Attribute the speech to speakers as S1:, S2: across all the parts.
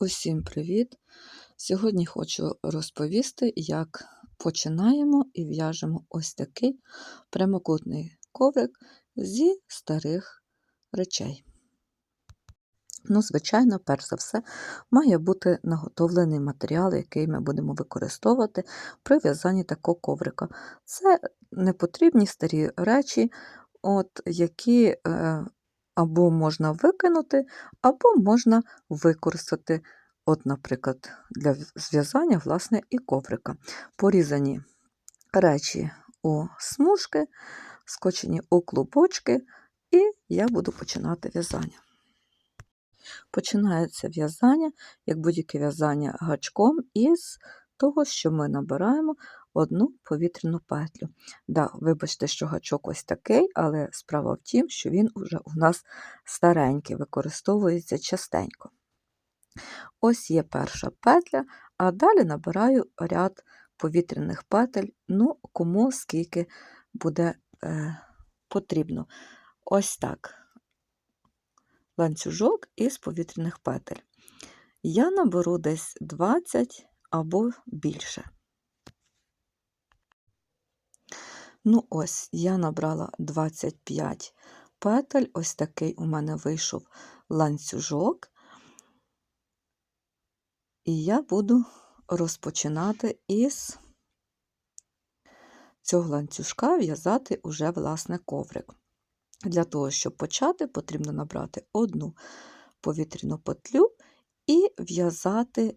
S1: Усім привіт! Сьогодні хочу розповісти, як починаємо і в'яжемо ось такий прямокутний коврик зі старих речей. Ну, звичайно, перш за все, має бути наготовлений матеріал, який ми будемо використовувати при в'язанні такого коврика. Це непотрібні старі речі, от, які е, або можна викинути, або можна використати, от, наприклад, для зв'язання власне, і коврика. Порізані речі у смужки, скочені у клубочки, і я буду починати в'язання. Починається в'язання, як будь-яке в'язання гачком, із того, що ми набираємо одну повітряну петлю. Да, Вибачте, що гачок ось такий, але справа в тім, що він вже у нас старенький, використовується частенько. Ось є перша петля, а далі набираю ряд повітряних петель, ну, кому скільки буде е, потрібно. Ось так. Ланцюжок із повітряних петель. Я наберу десь 20 або більше. Ну, ось, я набрала 25 петель, ось такий у мене вийшов ланцюжок, і я буду розпочинати із цього ланцюжка в'язати уже власне коврик. Для того, щоб почати, потрібно набрати одну повітряну петлю і в'язати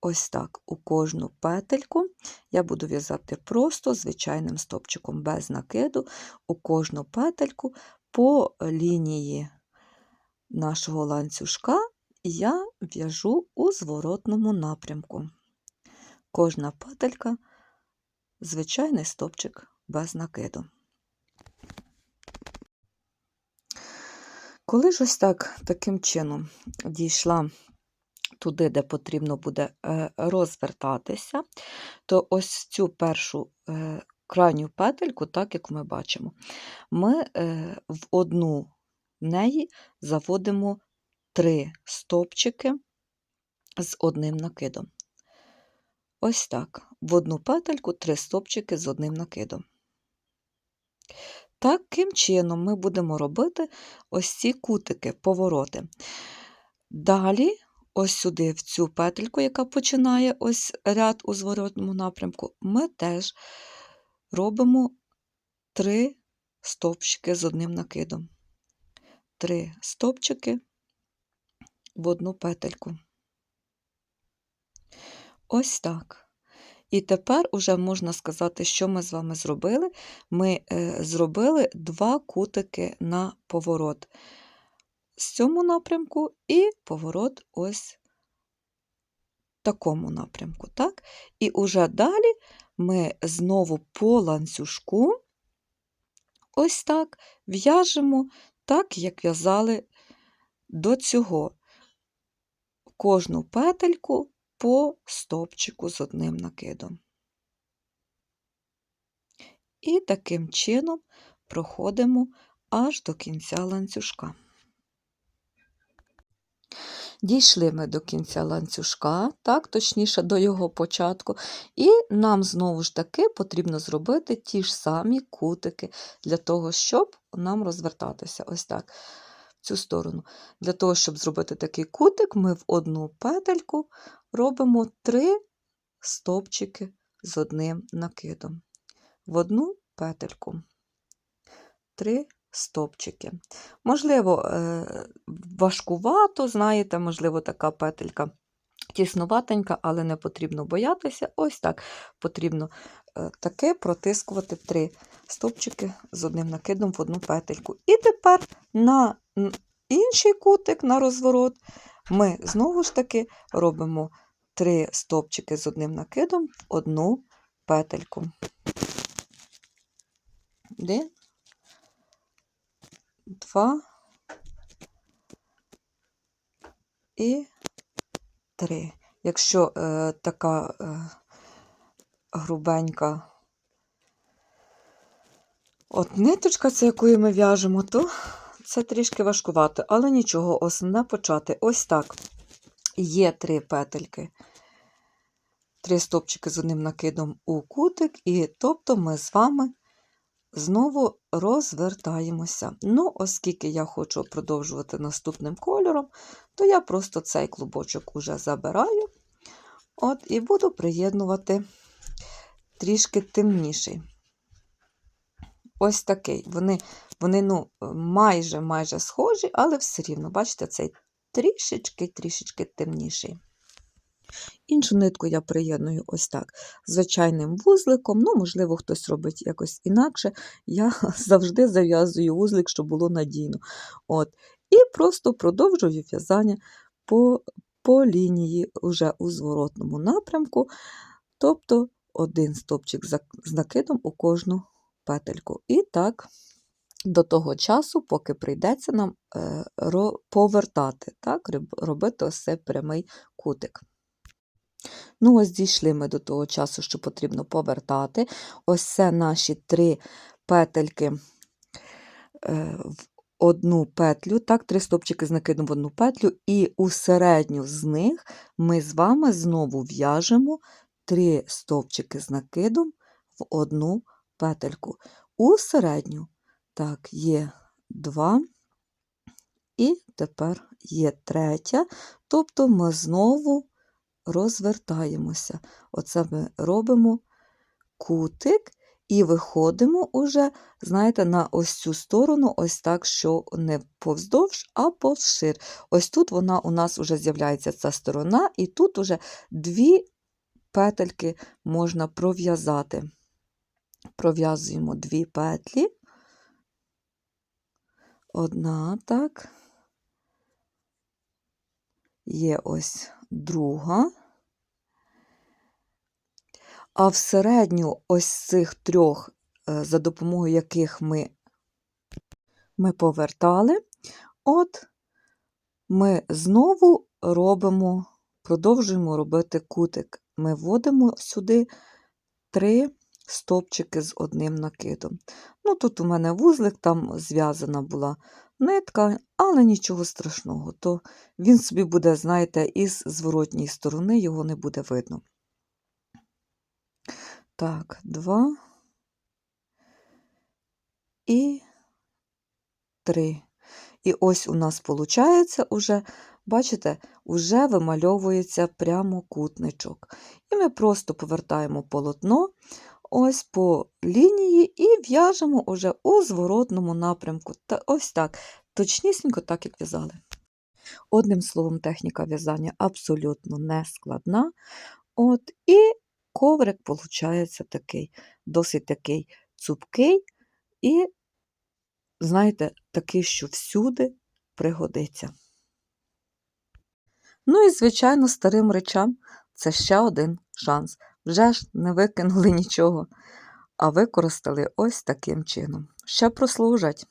S1: ось так у кожну петельку. Я буду в'язати просто звичайним стопчиком без накиду, у кожну петельку по лінії нашого ланцюжка я в'яжу у зворотному напрямку. Кожна петелька звичайний стопчик без накиду. Коли ж ось так таким чином дійшла туди, де потрібно буде е, розвертатися, то ось цю першу е, крайню петельку, так як ми бачимо, ми е, в одну неї заводимо три стопчики з одним накидом. Ось так. В одну петельку три стопчики з одним накидом. Таким чином ми будемо робити ось ці кутики, повороти. Далі, ось сюди, в цю петельку, яка починає ось ряд у зворотному напрямку, ми теж робимо три стовпчики з одним накидом. Три стовпчики в одну петельку. Ось так. І тепер уже можна сказати, що ми з вами зробили. Ми е, зробили два кутики на поворот з цьому напрямку і поворот ось в такому напрямку. Так? І уже далі ми знову по ланцюжку ось так в'яжемо так, як в'язали до цього. Кожну петельку по стовпчику з одним накидом. І таким чином проходимо аж до кінця ланцюжка. Дійшли ми до кінця ланцюжка, так, точніше, до його початку, і нам знову ж таки потрібно зробити ті ж самі кутики для того, щоб нам розвертатися. Ось так, в цю сторону. Для того, щоб зробити такий кутик, ми в одну петельку робимо три стовпчики з одним накидом. В одну петельку. Три стопчики. Можливо, е, важкувато, знаєте, можливо, така петелька тіснуватенька, але не потрібно боятися. Ось так потрібно е, таке протискувати три стопчики з одним накидом в одну петельку. І тепер на інший кутик на розворот ми знову ж таки робимо три стопчики з одним накидом в одну петельку. Де Два, і три. Якщо е, така е, грубенька от ниточка, це якою ми в'яжемо, то це трішки важкувато, але нічого, основне почати. Ось так. Є три петельки, три стопчики з одним накидом у кутик, і тобто ми з вами знову розвертаємося. Ну, оскільки я хочу продовжувати наступним кольором, то я просто цей клубочок уже забираю от, і буду приєднувати трішки темніший. Ось такий. Вони, вони ну, майже майже схожі, але все рівно, бачите, цей трішечки-трішечки темніший. Іншу нитку я приєдную ось так, звичайним вузликом. Ну, можливо, хтось робить якось інакше. Я завжди зав'язую вузлик, щоб було надійно. От. І просто продовжую в'язання по, по лінії вже у зворотному напрямку, тобто один стопчик з накидом у кожну петельку. І так до того часу, поки прийдеться нам е, повертати, так, робити ось цей прямий кутик. Ну, ось дійшли ми до того часу, що потрібно повертати. Ось це наші три петельки е, в одну петлю, так, три стопчики з накидом в одну петлю, і у середню з них ми з вами знову в'яжемо три стовпчики з накидом в одну петельку. У середню, так, є два, і тепер є третя, тобто ми знову розвертаємося. Оце ми робимо кутик і виходимо уже, знаєте, на ось цю сторону, ось так, що не повздовж, а повшир. Ось тут вона у нас вже з'являється ця сторона, і тут уже дві петельки можна пров'язати. Пров'язуємо дві петлі. Одна, так. Є ось друга. А в середню ось цих трьох, е, за допомогою яких ми, ми повертали, от ми знову робимо, продовжуємо робити кутик. Ми вводимо сюди три стопчики з одним накидом. Ну, тут у мене вузлик, там зв'язана була нитка, але нічого страшного, то він собі буде, знаєте, із зворотньої сторони його не буде видно. Так, два і три. І ось у нас виходить уже, бачите, уже вимальовується прямокутничок. І ми просто повертаємо полотно ось по лінії і в'яжемо уже у зворотному напрямку. Та ось так, точнісінько так, як в'язали. Одним словом, техніка в'язання абсолютно не складна. От, і коврик виходить такий, досить такий цупкий і, знаєте, такий, що всюди пригодиться. Ну і, звичайно, старим речам це ще один шанс. Вже ж не викинули нічого, а використали ось таким чином. Ще прослужать.